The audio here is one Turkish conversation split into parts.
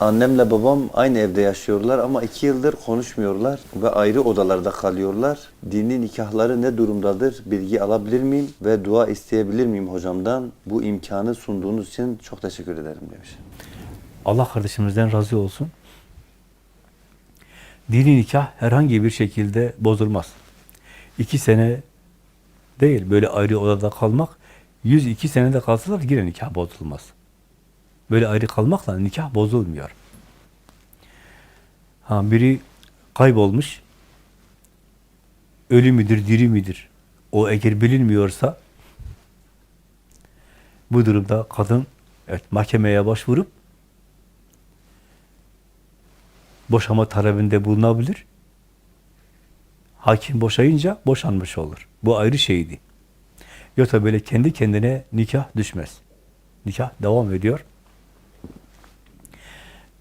Annemle babam aynı evde yaşıyorlar ama iki yıldır konuşmuyorlar ve ayrı odalarda kalıyorlar. Dini nikahları ne durumdadır bilgi alabilir miyim ve dua isteyebilir miyim hocamdan? Bu imkanı sunduğunuz için çok teşekkür ederim demiş. Allah kardeşimizden razı olsun. Dini nikah herhangi bir şekilde bozulmaz. İki sene değil, böyle ayrı odada kalmak, 102 senede kalsalar yine nikah bozulmaz. Böyle ayrı kalmakla nikah bozulmuyor. Ha, biri kaybolmuş, ölü müdür, diri midir? O eğer bilinmiyorsa, bu durumda kadın evet, mahkemeye başvurup boşama talebinde bulunabilir. Hakim boşayınca boşanmış olur. Bu ayrı şeydi. Yoksa böyle kendi kendine nikah düşmez. Nikah devam ediyor.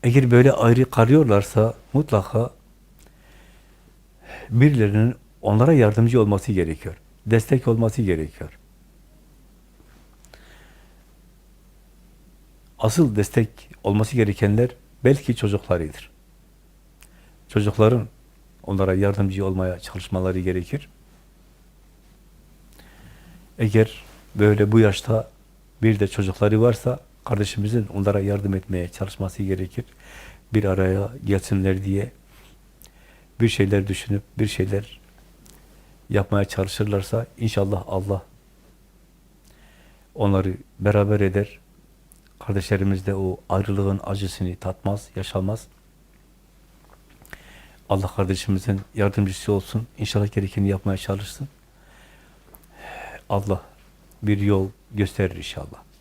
Eğer böyle ayrı kalıyorlarsa mutlaka birilerinin onlara yardımcı olması gerekiyor. Destek olması gerekiyor. Asıl destek olması gerekenler belki çocuklarıdır. Çocukların onlara yardımcı olmaya çalışmaları gerekir. Eğer böyle bu yaşta bir de çocukları varsa kardeşimizin onlara yardım etmeye çalışması gerekir. Bir araya gelsinler diye bir şeyler düşünüp bir şeyler yapmaya çalışırlarsa inşallah Allah onları beraber eder. Kardeşlerimiz de o ayrılığın acısını tatmaz, yaşamaz. Allah kardeşimizin yardımcısı olsun. İnşallah gerekeni yapmaya çalışsın. Allah bir yol gösterir inşallah.